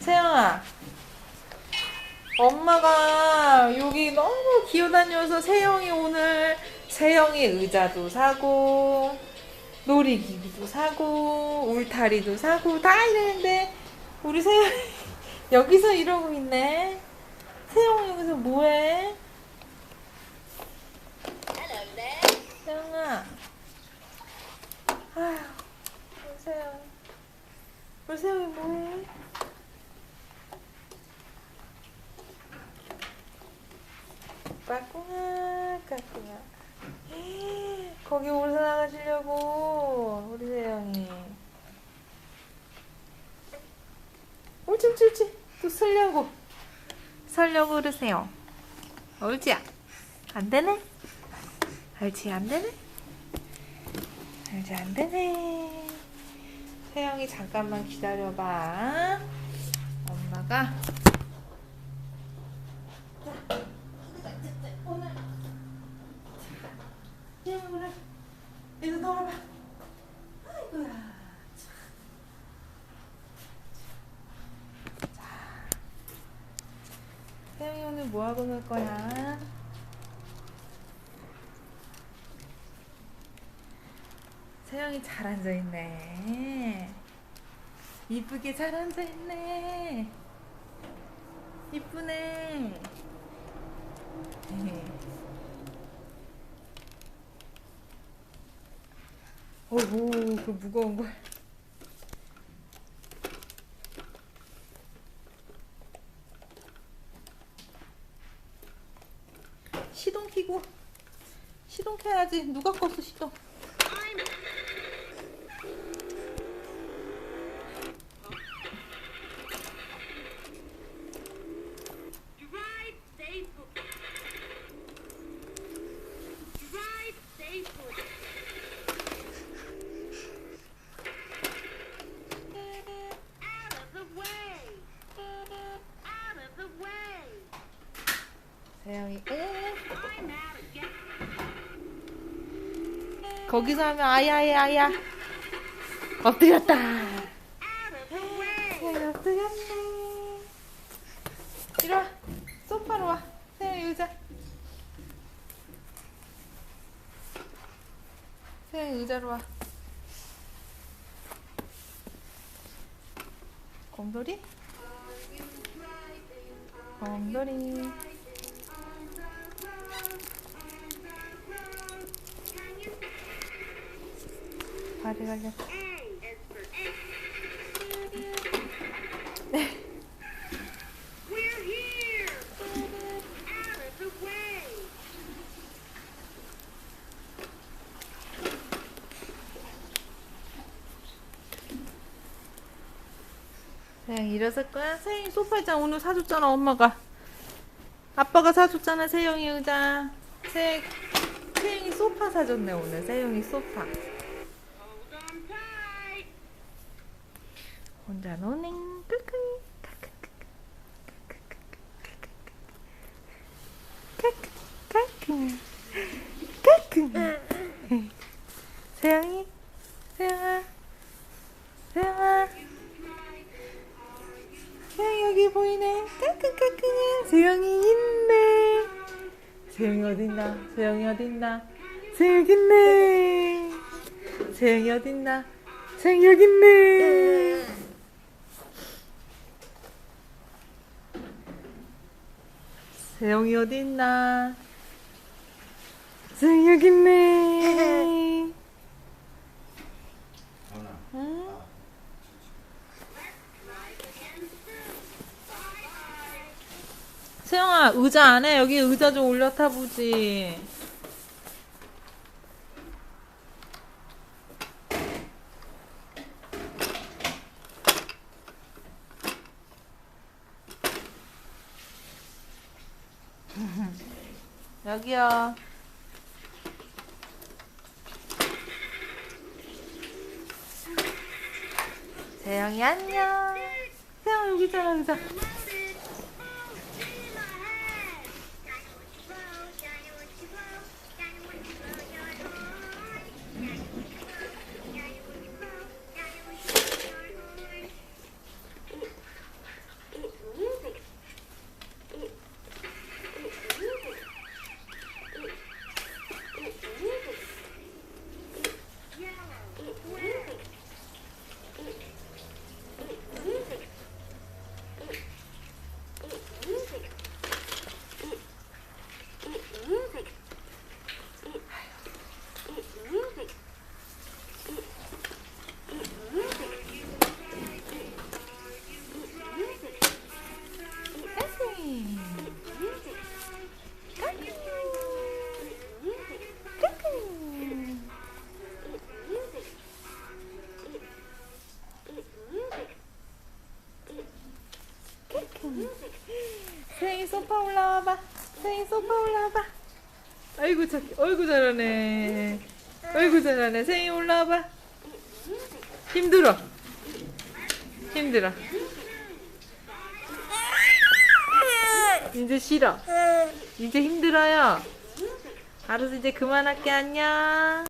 세영아. 엄마가 여기 너무 기어다녀서 세영이 오늘 세영이 의자도 사고 놀이기구도 사고 울타리도 사고 다 이랬는데 우리 세영이 여기서 이러고 있네. 세영이 여기서 뭐해? 세영아. 아휴, 세영이 뭐해? 까꿍아, 까꿍아. 거기 올라가시려고, 우리 세영이. 옳지, 옳지, 옳지. 또 설려고. 설려고 그러세요. 옳지야. 안 되네. 옳지, 안 되네. 옳지, 안 되네. 세영이 잠깐만 기다려봐. 엄마가. 오늘. 세영이 오늘. 이거 놀아봐. 아이고야. 세영이 오늘 뭐 하고 놀 거야? 세영이 잘 앉아 있네. 이쁘게 잘 앉아 있네. 이쁘네. 어이구, 그 무거운 걸. 시동 키고. 시동 켜야지. 누가 껐어 시동 again. 거기서 하면 아야야 아야. 엎드렸다. way. 세영이 엎드렸네. 이리 와. 소파로 와. 세영이 의자. 세영이 의자로 와. 곰돌이? 곰돌이 발이 걸렸다 way. 세영이 일어설 거야? 세영이 소파 있잖아. 오늘 사줬잖아, 엄마가. 아빠가 사줬잖아, 세영이 의자. 세, 세영이 소파 사줬네, 오늘. 세영이 소파. 혼자 노네. 끄끄. 세영이? 세영아? 세영아? 세영이 여기 보이네. 까끄까끄. 세영이 있네. 세영이 어딨나? 세영이 어딨나? 세영이 있네. 세영이 어딨나? 세영이 여기 있네. 세영이 어딨나? 세영이 여기 있네. 응? 세영아 의자 안에 여기 의자 좀 올려 타보지. 여기요. 세영이 안녕. 세영 여기 있잖아 의자. 소파 올라와봐. 세영이 소파 올라와봐. 아이고 자, 어이구 잘하네. 어이구 잘하네. 세영이 올라와봐. 힘들어. 힘들어. 이제 싫어. 이제 힘들어요. 알아서 이제 그만할게 안녕.